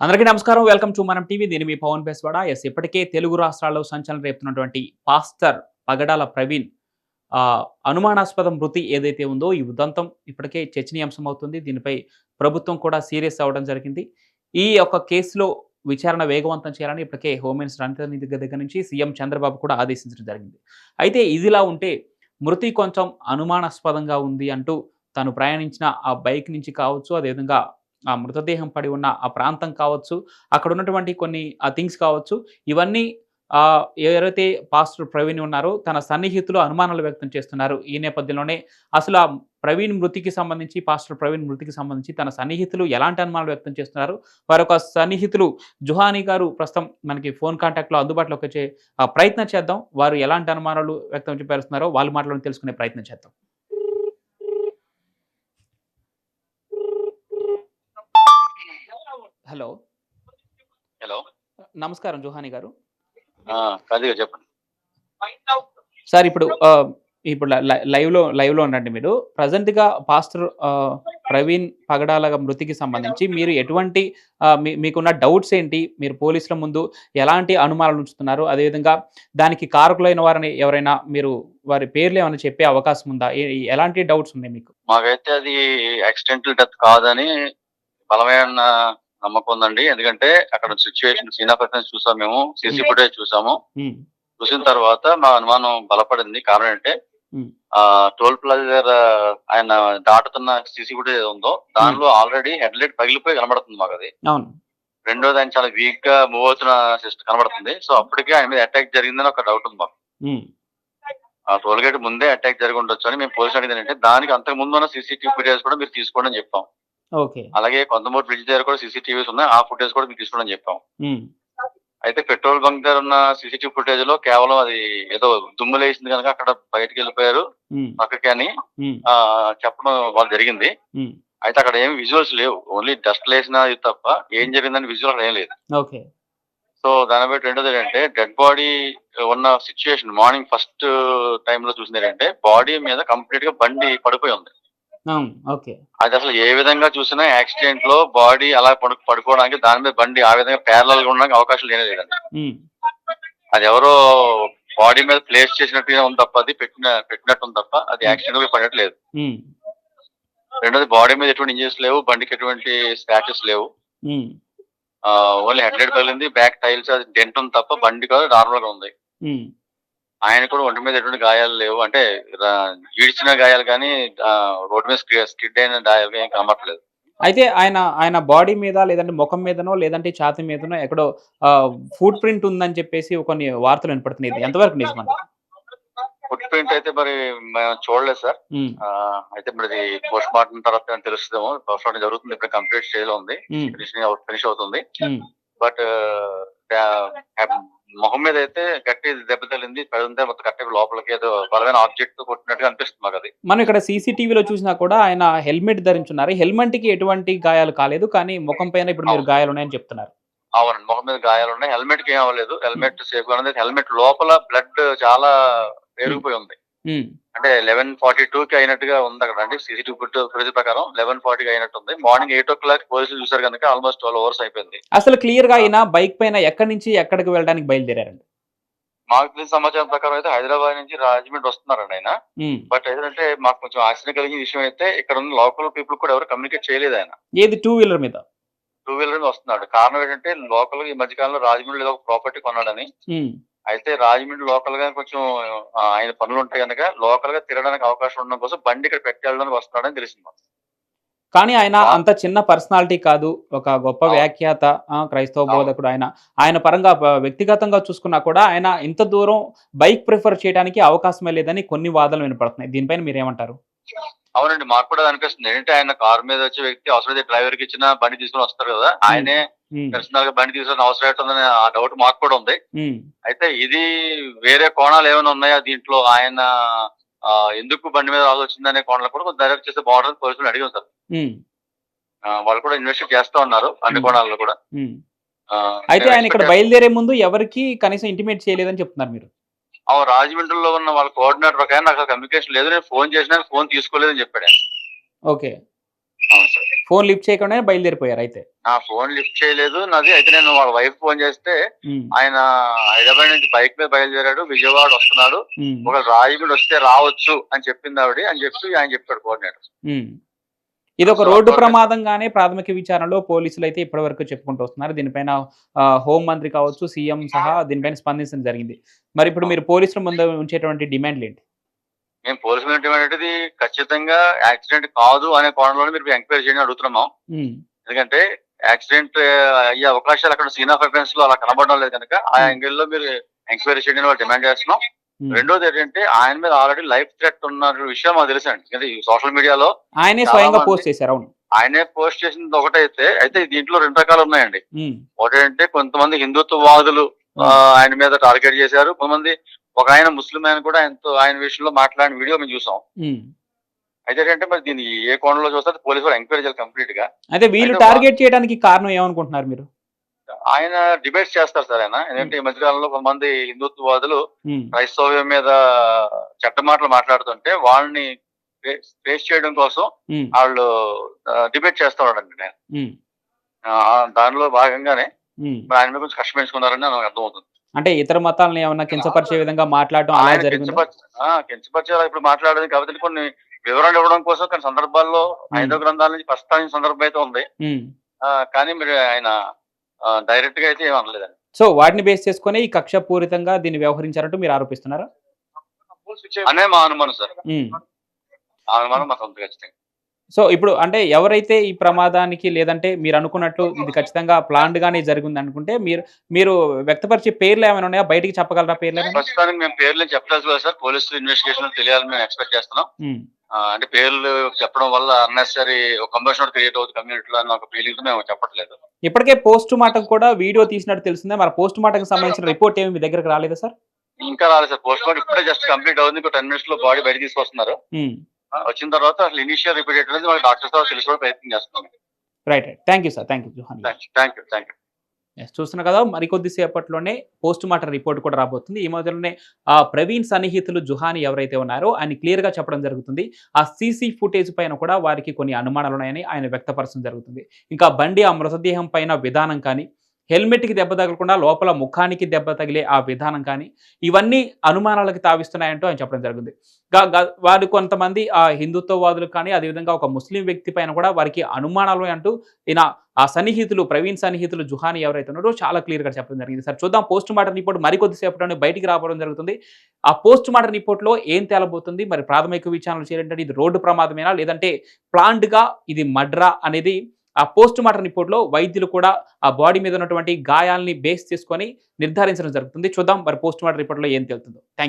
అందరికీ నమస్కారం. Welcome to Manam TV. దీని మీ పవన్ బెస్వాడ. ఎస్ ఇప్పటికే తెలుగు రాష్ట్రాల్లో సంచలనం రేపుతున్నటువంటి పాస్టర్ పగడాల ప్రవీణ్ అనుమానాస్పద మృతి ఏదైతే ఉందో ఈ ఉదంతం ఇప్పటికే చర్చనీయాంశం అవుతుంది. దీనిపై ప్రభుత్వం కూడా సీరియస్ అవ్వడం జరిగింది. ఈ యొక్క కేసులో విచారణ వేగవంతం చేయాలని ఇప్పటికే హోమ్ మినిస్టర్ అనిత నిధి దగ్గర నుంచి సీఎం చంద్రబాబు కూడా ఆదేశించడం జరిగింది. అయితే ఇదిలా ఉంటే మృతి కొంచెం అనుమానాస్పదంగా ఉంది అంటూ తను ప్రయాణించిన ఆ బైక్ నుంచి కావచ్చు అదేవిధంగా ఆ మృతదేహం పడి ఉన్న ఆ ప్రాంతం కావచ్చు అక్కడ ఉన్నటువంటి కొన్ని ఆ థింగ్స్ కావచ్చు ఇవన్నీ ఎవరైతే పాస్టర్ ప్రవీణ్ ఉన్నారో తన సన్నిహితులు అనుమానాలు వ్యక్తం చేస్తున్నారు. ఈ నేపథ్యంలోనే అసలు ఆ ప్రవీణ్ మృతికి సంబంధించి పాస్టర్ ప్రవీణ్ మృతికి సంబంధించి తన సన్నిహితులు ఎలాంటి అనుమానాలు వ్యక్తం చేస్తున్నారు? వారొక సన్నిహితులు జుహానీ గారు ప్రస్తుతం మనకి ఫోన్ కాంటాక్ట్లో అందుబాటులోకి వచ్చే ప్రయత్నం చేద్దాం. వారు ఎలాంటి అనుమానాలు వ్యక్తం చేస్తున్నారో వాళ్ళ మాటలను తెలుసుకునే ప్రయత్నం చేద్దాం. హలో. హలో. నమస్కారం జుహానీ గారు. చెప్పండి. సార్ ఇప్పుడు ఇప్పుడు లైవ్లో లైవ్లో ఉండండి మీరు. ప్రజెంట్గా పాస్టర్ ప్రవీణ్ పగడాల మృతికి సంబంధించి మీరు ఎటువంటి మీకున్న డౌట్స్ ఏంటి? మీరు పోలీసుల ముందు ఎలాంటి అనుమానాలు ఉంచుతున్నారు? అదేవిధంగా దానికి కారకులైన వారిని ఎవరైనా మీరు వారి పేర్లు ఏమైనా చెప్పే అవకాశం ఉందా? ఎలాంటి డౌట్స్ ఉన్నాయి మీకు? మాకైతే అది యాక్సిడెంటల్ డెత్ కాదని బలమైన నమ్మకం ఉందండి. ఎందుకంటే అక్కడ సిచ్యువేషన్ సీన్ ఆఫ్ ఎఫెన్స్ చూసాం మేము. సీసీ ఫుటేజ్ చూసాము. ఉమ్, చూసిన తర్వాత మా అనుమానం బలపడింది. కారణం అంటే Hmm. ఆ టోల్ ప్లాజా దగ్గర ఆయన దాటుతున్న సీసీ ఫుటేజ్ ఉందో దానిలో ఆల్రెడీ హెడ్ లైట్ పగిలిపోయి కనబడుతుంది మాకు అది రెండోది ఆయన చాలా వీక్గా మూవ్ అవుతున్న సిస్టమ్ కనబడుతుంది. సో అప్పటికే ఆయన మీద అటాక్ జరిగిందని ఒక డౌట్ ఉంది మాకు. ఆ టోల్ గేట్ ముందే అటాక్ జరిగి ఉండొచ్చు అని మేము పోలీసు అడిగింది ఏంటంటే దానికి అంతకు ముందు ఉన్న సీసీటీవీ ఫుటేజ్ కూడా మీరు తీసుకోండి అని చెప్పాం. అలాగే కొంతమూరు బ్రిడ్జ్ దగ్గర కూడా సీసీటీవీస్ ఉన్నాయి. ఆ ఫుటేజ్ కూడా మీరు తీసుకోండి అని చెప్పాం అయితే పెట్రోల్ బంక్ దగ్గర ఉన్న సీసీటీవీ ఫుటేజ్లో కేవలం అది ఏదో దుమ్ము లేసింది కనుక అక్కడ బయటకు వెళ్ళిపోయారు. పక్కకి అని చెప్పడం వాళ్ళు జరిగింది. అయితే అక్కడ ఏం విజువల్స్ లేవు. ఓన్లీ డస్ట్ లేసిన తప్ప ఏం జరిగిందని విజువల్ అక్కడ ఏం లేదు. ఓకే. సో దాని బట్టి రెండోది ఏంటంటే డెడ్ బాడీ ఉన్న సిచ్యుయేషన్ మార్నింగ్ ఫస్ట్ టైం లో చూసింది ఏంటంటే బాడీ మీద కంప్లీట్గా బండి పడిపోయి ఉంది. ఓకే. అది అసలు ఏ విధంగా చూసినా యాక్సిడెంట్లో బాడీ అలా పడు పడుకోవడానికి దాని మీద బండి ఆ విధంగా ప్యారలల్గా ఉండడానికి అవకాశం లేనే లేదండి. అది ఎవరో బాడీ మీద ప్లేస్ చేసినట్టుగా ఉంది తప్ప అది పెట్టిన పెట్టినట్టు ఉంది తప్ప అది యాక్సిడెంట్గా పడినట్టు లేదు ఉమ్, రెండోది బాడీ మీద ఎటువంటి ఇంజరీస్ లేవు బండికి ఎటువంటి స్క్రాచెస్ లేవు. ఓన్లీ హెడ్ లైట్ పగిలింది బ్యాక్ టైల్స్ అది డెంట్ ఉంది తప్ప బండి కూడా నార్మల్గా ఉంది. ఆయన కూడా ఒంటి మీద ఎటువంటి గాయాలు లేవు. అంటే ఈడ్చిన గాయాలు కానీ రోడ్డు మీద స్కిడ్ అయిన గాయాలు ఏం కనబడట్లేదు. అయితే ఆయన ఆయన బాడీ మీద లేదంటే ముఖం మీదనో లేదంటే ఛాతి మీదనో ఎక్కడో ఫుడ్ ప్రింట్ ఉందని చెప్పేసి కొన్ని వార్తలు వినపడుతున్నాయి. ఎంతవరకు నిజమండి? ఫుట్ ప్రింట్ అయితే మరి మేము చూడలేదు సార్. అయితే మరి పోస్ట్ మార్టం తర్వాత తెలుస్తుందేమో. పోస్ట్ మార్టం జరుగుతుంది. ఇప్పుడు కంప్లీట్ స్టేజ్లో ఉంది. ఫినిషింగ్ ఫినిష్ అవుతుంది. బట్ మొహం మీద అయితే గట్టి దెబ్బ తగిలింది మొత్తం గట్టి లోపలికి ఏదో బలమైన ఆబ్జెక్ట్తో కొట్టినట్టుగా అనిపిస్తుంది మాకు అది. మనం ఇక్కడ సీసీటీవీలో చూసినా కూడా ఆయన హెల్మెట్ ధరించున్నారు. హెల్మెట్కి ఎటువంటి గాయాలు కాలేదు కానీ ముఖం పైన ఇప్పుడు మీరు గాయాలు ఉన్నాయని చెప్తున్నారు. అవునండి మొహం మీద గాయాలు ఉన్నాయి. హెల్మెట్కి ఏం అవ్వలేదు. హెల్మెట్ సేఫ్గా ఉంది హెల్మెట్ లోపల బ్లడ్ చాలా పెరిగిపోయి ఉంది. అంటే లెవెన్ ఫార్టీ టూ కి అయినట్టుగా ఉంది అక్కడ. అండి సీసీటీవీ ఫుటేజ్ ప్రకారం లెవెన్ ఫార్టీ అయినట్టు ఉంది మార్నింగ్ ఎయిట్ ఓ క్లాక్ పోలీసులు చూసారు కనుక ఆల్మోస్ట్ ట్వెల్వ్ అవర్స్ అయిపోయింది. అసలు క్లియర్గా ఆయన బైక్ పైన ఎక్కడి నుంచి ఎక్కడికి వెళ్ళడానికి బయలుదేరారండి? మాకు తెలిసిన సమాచారం ప్రకారం అయితే హైదరాబాద్ నుంచి రాజమండ్రి వస్తున్నారండి ఆయన. బట్ ఏంటంటే మాకు కొంచెం ఆశ్చర్యం కలిగిన విషయం అయితే ఇక్కడ ఉన్న లోకల్ పీపుల్ కూడా ఎవరు కమ్యూనికేట్ చేయలేదు ఆయన. ఏది టూ వీలర్ మీద? టూ వీలర్ మీద వస్తున్నాడు. కారణం ఏంటంటే లోకల్ ఈ మధ్య కాలంలో రాజమండ్రి ఏదో ఒక ప్రాపర్టీ కొన్నాడని అయితే రాజమండ్రి లోకల్గా కొంచెం ఆయన పనులు ఉంటాయి కనుక లోకల్గా తిరగడానికి అవకాశం ఉండడం కోసం బండి ఇక్కడ పెట్టేళ్ళడానికి వస్తున్నాడని తెలిసింది మాకు. కానీ ఆయన అంత చిన్న పర్సనాలిటీ కాదు ఒక గొప్ప. వ్యాఖ్యాత క్రైస్తవ. బోధకుడు ఆయన. ఆయన పరంగా వ్యక్తిగతంగా చూసుకున్నా కూడా ఆయన ఇంత దూరం బైక్ ప్రిఫర్ చేయడానికి అవకాశమే లేదని కొన్ని వాదనలు వినపడుతున్నాయి. దీనిపైన మీరు ఏమంటారు అవునండి మాకు కూడా అనిపిస్తుంది. ఏంటంటే ఆయన కారు మీద వచ్చే వ్యక్తి అవసరమైతే డ్రైవర్కి ఇచ్చిన బండి తీసుకుని వస్తారు కదా. ఆయనే పర్సనల్గా బండి తీసుకుని అవసరం ఏంటుందని ఆ డౌట్ మాకు కూడా ఉంది. ఉమ్, అయితే ఇది వేరే కోణాలు ఏమైనా ఉన్నాయా? దీంట్లో ఆయన ఎందుకు బండి మీద వచ్చిందనే కోణాలు కూడా కొంచెం డైరెక్ట్ చేస్తే బాగుంటుంది పోలీసులు అడిగాం సార్. ఆ, వాళ్ళు కూడా ఇన్వెస్టిగేట్ చేస్తా ఉన్నారు అన్ని Hmm. కోణాల్లో కూడా. అయితే ఆయన ఇక్కడ బయలుదేరే ముందు ఎవరికి కనీసం ఇంటిమేట్ చేయలేదని చెప్తున్నారు మీరు? రాజమండ్రిలో ఉన్న వాళ్ళ కోఆర్డినేటర్ ఒక ఆయన నాకు కమ్యూనికేషన్ లేదు. నేను ఫోన్ చేసినా ఫోన్ తీసుకోలేదని చెప్పాడు. ఓకే ఫోన్ లిఫ్ట్ చేయకుండానే బయలుదేరిపోయారు అయితే? నా ఫోన్ లిఫ్ట్ చేయలేదు. నాది అయితే నేను వాళ్ళ వైఫ్ ఫోన్ చేస్తే ఆయన హైదరాబాద్ నుంచి బైక్ మీద బయలుదేరాడు విజయవాడ వస్తున్నాడు. ఒక రాజమండ్రి వస్తే రావచ్చు అని చెప్పింది ఆవిడ అని చెప్పి ఆయన చెప్పాడు కోఆర్డినేటర్. ఇది ఒక రోడ్డు ప్రమాదంగానే ప్రాథమిక విచారణలో పోలీసులు అయితే ఇప్పటి వరకు చెప్పుకుంటూ వస్తున్నారు. దీనిపైన హోం మంత్రి కావచ్చు సీఎం సహా దీనిపైన స్పందించడం జరిగింది. మరి ఇప్పుడు మీరు పోలీసుల ముందు ఉంచేటువంటి డిమాండ్లు ఏంటి? మేము పోలీసు అనేది ఖచ్చితంగా యాక్సిడెంట్ కాదు అనే కోణంలో మీరు ఎంక్వైరీ చేయని అడుగుతున్నాం ఎందుకంటే యాక్సిడెంట్ అయ్యే అవకాశాలు అక్కడ సీన్ ఆఫ్ ఎఫెన్స్లో అలా కనబడడం లేదు కనుక ఆ. యాంగిల్లో మీరు ఎంక్వైరీ వాళ్ళు డిమాండ్ చేస్తున్నాం. రెండోది ఏంటంటే ఆయన మీద ఆల్రెడీ లైఫ్ థ్రెట్ ఉన్న విషయం మాకు తెలుసండి ఎందుకంటే ఈ సోషల్ మీడియాలో ఆయనే స్వయంగా పోస్ట్ చేశారు అవును. ఆయనే పోస్ట్ చేసింది ఒకటైతే అయితే దీంట్లో రెండు రకాలు ఉన్నాయండి. ఒకటంటే కొంతమంది హిందుత్వవాదులు ఆయన మీద టార్గెట్ చేశారు. కొంతమంది ఒక ఆయన ముస్లిం ఆయన కూడా ఆయనతో ఆయన విషయంలో మాట్లాడిన వీడియో మేము చూసాం. అయితే ఏంటంటే మరి దీన్ని ఏ కోణంలో చూస్తే పోలీసు వాళ్ళు ఎంక్వైరీ చేయాలి కంప్లీట్గా. అయితే వీళ్ళు టార్గెట్ చేయడానికి కారణం ఏమనుకుంటున్నారు మీరు? ఆయన డిబేట్స్ చేస్తారు సార్ ఆయన. ఎందుకంటే ఈ మధ్యకాలంలో కొంతమంది హిందుత్వవాదులు క్రైస్తవ్యం మీద చెడ్డ మాటలు మాట్లాడుతుంటే వాళ్ళని ఫేస్ చేయడం కోసం వాళ్ళు డిబేట్ చేస్తా ఉన్నాడండి నేను దానిలో భాగంగానే. మరి ఆయన మీద కొంచెం కష్టం పెంచుకున్నారని నాకు అర్థమవుతుంది. అంటే ఇతర మతాలను ఏమన్నా కించపరిచే విధంగా అలా జరిగింది? ఆ, కించపరిచేలా ఇప్పుడు మాట్లాడేది కాబట్టి కొన్ని వివరణ ఇవ్వడం కోసం కొన్ని సందర్భాల్లో ఐదో గ్రంథాల నుంచి ప్రస్తావించిన సందర్భం అయితే ఉంది. కానీ మీరు ఆయన డైరెక్ట్గా అయితే ఏం అనలేదండి. సో వాటిని బేస్ చేసుకొని ఈ కక్షపూరితంగా దీన్ని వ్యవహరించారంటూ మీరు ఆరోపిస్తున్నారా? అనే మా అనుమానం సార్. అనుమానం మాకు ఖచ్చితంగా. సో ఇప్పుడు అంటే ఎవరైతే ఈ ప్రమాదానికి లేదంటే మీరు అనుకున్నట్లు ఇది ఖచ్చితంగా ప్లాన్డ్ గానే జరిగింది అనుకుంటే మీరు మీరు వ్యక్తపరిచే పేర్లు ఏమైనా ఉన్నాయా? బయటికి చెప్పగలరా పేర్లు? ప్రస్తుతానికి మేము పేర్లు చెప్పలేదు సార్. ఇన్వెస్టిగేషన్ తెలియాలని మేము ఎక్స్పెక్ట్ చేస్తున్నాం. అంటే పేర్లు చెప్పడం వల్ల అన్నెసరీ ఒక కంబషన్ క్రియేట్ అవుతుంది కమ్యూనిటీలో అన్న ఒక ఫీలింగ్ మేము చెప్పట్లేదు. ఇప్పటికే పోస్ట్ మార్టం కూడా వీడియో తీసినట్టు తెలిసిందే. మరి పోస్ట్ మార్టం సంబంధించిన రిపోర్ట్ ఏమి మీ దగ్గరకు రాలేదా సార్? ఇంకా రాలేదు సార్. పోస్ట్ మార్టం ఇప్పుడే జస్ట్ కంప్లీట్ అవుతుంది. ఇంకో టెన్ మినిట్స్లో బాడీ బయట తీసుకొస్తున్నారు. వచ్చిన తర్వాత అసలు ఇనిషియల్ రిపీట్ అనేది మాకు డాక్టర్తో తెలుసుకోవడం ప్రయత్నం చేస్తున్నాం. Right right thank you sir thank you Johan thank you thank you చూస్తున్నా కదా మరికొద్ది సేపట్లోనే పోస్ట్ మార్టం రిపోర్ట్ కూడా రాబోతుంది. ఈ మధ్యలోనే ఆ ప్రవీణ్ సన్నిహితులు జుహాని ఎవరైతే ఉన్నారో ఆయన క్లియర్గా చెప్పడం జరుగుతుంది. ఆ సీసీ ఫుటేజ్ పైన కూడా వారికి కొన్ని అనుమానాలు ఉన్నాయని ఆయన వ్యక్తపరచడం జరుగుతుంది. ఇంకా బండి ఆ మృతదేహం పైన విధానం కానీ హెల్మెట్కి దెబ్బ తగలకుండా లోపల ముఖానికి దెబ్బ తగిలే ఆ విధానం కానీ ఇవన్నీ అనుమానాలకు తావిస్తున్నాయంటూ ఆయన చెప్పడం జరిగింది. వారు కొంతమంది ఆ హిందుత్వవాదులు కానీ అదేవిధంగా ఒక ముస్లిం వ్యక్తి పైన కూడా వారికి అనుమానాలు అంటూ ఈయన ఆ సన్నిహితులు ప్రవీణ్ సన్నిహితులు జుహాని ఎవరైతే ఉన్నారో చాలా క్లియర్గా చెప్పడం జరిగింది. సార్ చూద్దాం పోస్ట్ మార్టం రిపోర్ట్ మరికొద్దిసేపటి బయటికి రావడం జరుగుతుంది. ఆ పోస్ట్ మార్టం రిపోర్ట్లో ఏం తేలబోతుంది? మరి ప్రాథమిక విచారణలు చేయాలంటే ఇది రోడ్డు ప్రమాదమేనా? లేదంటే ప్లాంట్గా ఇది మడ్రా అనేది ఆ పోస్ట్ మార్టం రిపోర్ట్లో వైద్యులు కూడా ఆ బాడీ మీద ఉన్నటువంటి గాయాల్ని బేస్ చేసుకొని నిర్ధారించడం జరుగుతుంది. చూద్దాం మరి పోస్ట్ మార్టం రిపోర్ట్లో ఏం తెలుతుందో థ్యాంక్